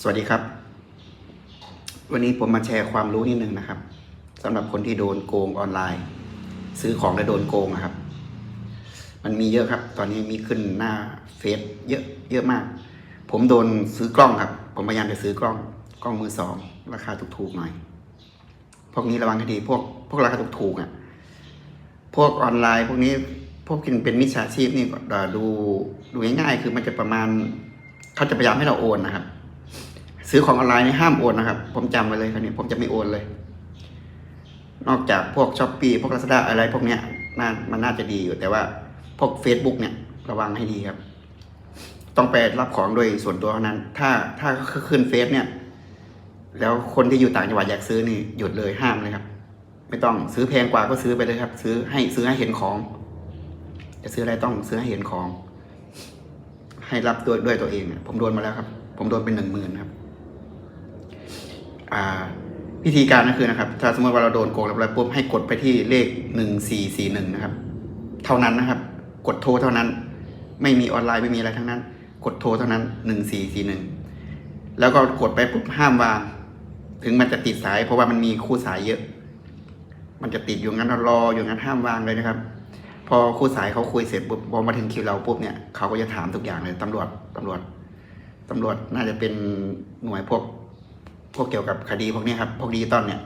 สวัสดีครับ วันนี้ผมมาแชร์ความรู้นิดนึงนะครับสำหรับคนที่โดนโกงออนไลน์ ซื้อของแล้วโดนโกงนะครับ มันมีเยอะครับ ตอนนี้มีขึ้นหน้าเฟซเยอะเยอะมาก ผมโดนซื้อกล้องครับ ผมพยายามจะซื้อกล้องกล้องมือสอง ราคาถูกๆหน่อย พวกนี้ระวังให้ดีพวกพวกราคาถูกๆอะพวกออนไลน์พวกนี้พวกกินเป็นมิจฉาชีพนี่ดูดูง่ายๆคือมันจะประมาณเขาจะพยายามให้เราโอนนะครับ ซื้อของออนไลน์นี่ห้ามโอนนะครับ ผมจำไว้เลยครับเนี่ยผมจะไม่โอนเลย นอกจากพวกช้อปปีพวกลาซาด้าอะไรพวกเนี้ยน่ามันน่าจะดีอยู่แต่ว่าพวก Facebook เนี่ยระวังให้ดีครับ ต้องไปรับของโดยส่วนตัวเท่านั้น ถ้าถ้าขึ้นเฟซเนี่ย แล้วคนที่อยู่ต่างจังหวัดอยากซื้อนี่หยุดเลยห้ามเลยครับ ไม่ต้องซื้อแพงกว่าก็ซื้อไปเลยครับ ซื้อให้ซื้อให้เห็นของ จะซื้ออะไรต้องซื้อให้เห็นของ ให้รับด้วยด้วยตัวเองผมโดนมาแล้วครับ ผมโดนเป็นหนึ่งหมื่นครับ วิธีการก็คือนะครับ ถ้าสมมติว่าเราโดนโกงแล้วปุ๊บให้กดไปที่เลขหนึ่งสี่สี่หนึ่งนะครับ เท่านั้นนะครับ กดโทรเท่านั้น ไม่มีออนไลน์ไม่มีอะไรทั้งนั้น กดโทรเท่านั้นหนึ่งสี่สี่หนึ่งแล้วก็กดไปปุ๊บห้ามวาง ถึงมันจะติดสาย เพราะว่ามันมีคู่สายเยอะ มันจะติดอยู่งั้นเรารออยู่งั้นห้ามวางเลยนะครับ พอคู่สายเขาคุยเสร็จปุ๊บพอมาถึงคิวเราปุ๊บเนี่ยเขาก็จะถามทุกอย่างเลยตำรวจตำรวจตำรวจน่าจะเป็นหน่วยพวก พวกเกี่ยวกับคดีพวกนี้ครับพวกดิจิตอลเนี่ย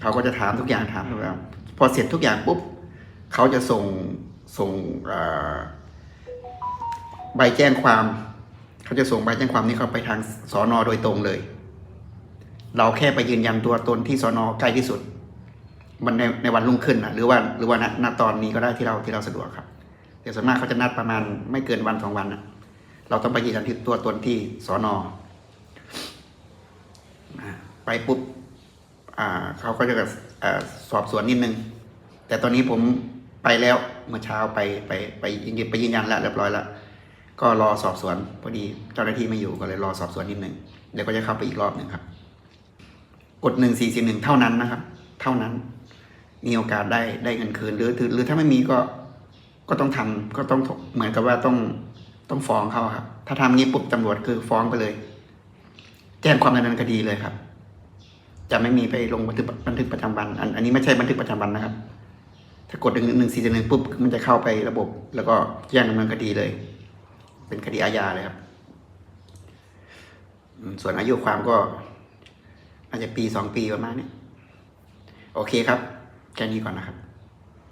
เขาก็จะถามทุกอย่างถามทุกอย่างพอเสร็จทุกอย่างปุ๊บเขาจะส่งส่งใบแจ้งความ เขาจะส่งใบแจ้งความนี้เขาไปทางสอนอโดยตรงเลย เราแค่ไปยืนยันตัวตนที่สอนอใกล้ที่สุด มันในในวันรุ่งขึ้นนะหรือว่าหรือว่าณณตอนนี้ก็ได้ที่เราที่เราสะดวกครับแต่ส่วนมากเขาจะนัดประมาณไม่เกินวันสองวันนะเราต้องไปยืนยันที่ตัวตนที่สอนอ ปปุ๊บอ่าเขาก็จะสอบสวนนิดนึง แต่ตอนนี้ผมไปแล้วเมื่อเช้าไปไปไปยืนไปยืนยันแล้วเรียบร้อยแล้วก็รอสอบสวนพอดีเจ้าหน้าที่ไม่อยู่ก็เลยรอสอบสวนนิดนึงเดี๋ยวก็จะเข้าไปอีกรอบหนึ่งครับกดหนึ่งสี่สี่หนึ่งเท่านั้นนะครับ เท่านั้น มีโอกาสได้ได้เงินคืนหรือหรือถ้าไม่มีก็ก็ต้องทำก็ต้องเหมือนกับว่าต้องต้องฟ้องเขาครับ ถ้าทำงี้ปุ๊บตำรวจคือฟ้องไปเลย แจ้งความดำเนินคดีเลยครับ จะไม่มีไปลงบันทึกบันทึกประจำวันอันอันนี้ไม่ใช่บันทึกประจำวันนะครับ ถ้ากดหนึ่งหนึ่งสี่หนึ่งปุ๊บมันจะเข้าไประบบ แล้วก็แจ้งดำเนินคดีเลย เป็นคดีอาญาเลยครับ ส่วนอายุความก็อาจจะปีสองปีประมาณนี้โอเคครับ แค่นี้ก่อนนะครับ